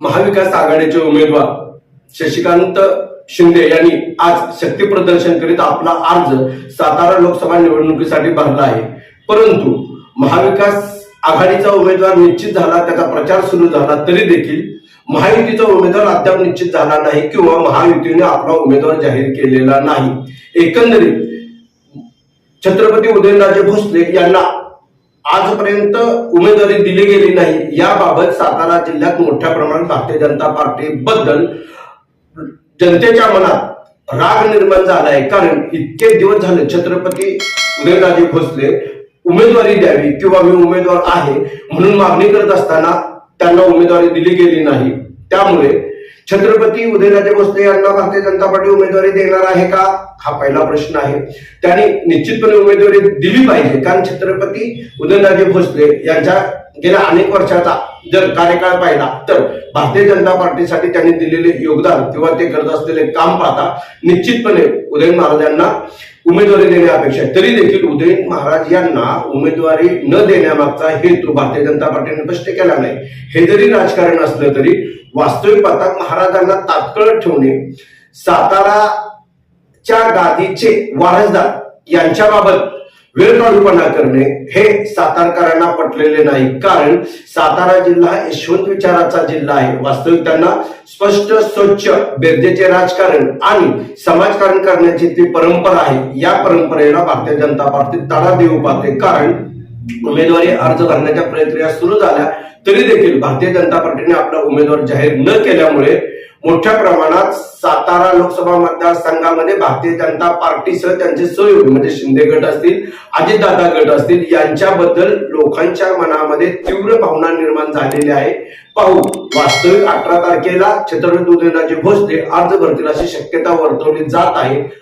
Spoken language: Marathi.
महाविकास आघाडीचे उमेदवार शशिकांत शिंदे यांनी आज शक्ती प्रदर्शन करीत आपला अर्ज सातारा लोकसभा निवडणुकीसाठी भरला आहे. परंतु महाविकास आघाडीचा उमेदवार निश्चित झाला त्याचा प्रचार सुरू झाला तरी देखील महायुतीचा उमेदवार अद्याप निश्चित झाला नाही किंवा महायुतीने आपला उमेदवार जाहीर केलेला नाही. एकंदरीत छत्रपती उदयनराजे भोसले यांना आजपर्यंत उमेदवारी दिली गेली नाही. याबाबत सातारा जिल्ह्यात मोठ्या प्रमाणात भारतीय जनता पार्टी बद्दल जनतेच्या मनात राग निर्माण झाला आहे कारण इतके दिवस झाले छत्रपती उदयनराजे भोसले उमेदवारी द्यावी किंवा मी उमेदवार आहे म्हणून मागणी करत असताना त्यांना उमेदवारी दिली गेली नाही. त्यामुळे छत्रपती उदयनराजे भोसले यांना भारतीय जनता पार्टी उमेदवारी देणार आहे का? हा पहिला प्रश्न आहे. त्यांनी निश्चितपणे उमेदवारी दिली पाहिजे. कारण छत्रपती उदयनराजे भोसले यांच्या गेल्या अनेक वर्षाचा जर कार्यकाळ पाहिला तर भारतीय जनता पार्टीसाठी त्यांनी दिलेले योगदान किंवा ते करत असलेले काम पाहता निश्चितपणे उदयन महाराजांना उमेदवारी देणे अपेक्षा आहे. तरी देखील उदयन महाराज यांना उमेदवारी न देण्यामागचा हेतू भारतीय जनता पार्टीने स्पष्ट केला नाही. हे जरी राजकारण असलं तरी वास्तविक पाहता महाराजांना तात्काळ ठेवणे साताराच्या गादीचे वारसदार यांच्याबाबत वेळकाढूपणा करणे हे सातारकरांना पटलेले नाही. कारण सातारा जिल्हा हा यशवंत विचाराचा जिल्हा आहे. वास्तविक त्यांना स्पष्ट स्वच्छ बेरजेचे राजकारण आणि समाजकारण करण्याची ती परंपरा आहे. या परंपरेला भारतीय जनता पार्टी तडा देऊ पाहते. कारण उमेदवारी अर्ज भरण्याच्या प्रक्रिया सुरू झाल्या तरी देखील भारतीय जनता पार्टीने आपला उमेदवार जाहीर न केल्यामुळे मोठ्या प्रमाणात सातारा लोकसभा मतदारसंघामध्ये भारतीय जनता पार्टीसह त्यांचे सहयोगी म्हणजे शिंदे गट असतील अजितदादा गट असतील यांच्याबद्दल लोकांच्या मनामध्ये तीव्र भावना निर्माण झालेली आहे. पाहू वास्तविक अठरा तारखेला छत्रपती उदयनराजे भोसले अर्ज भरतील अशी शक्यता वर्तवली जात आहे.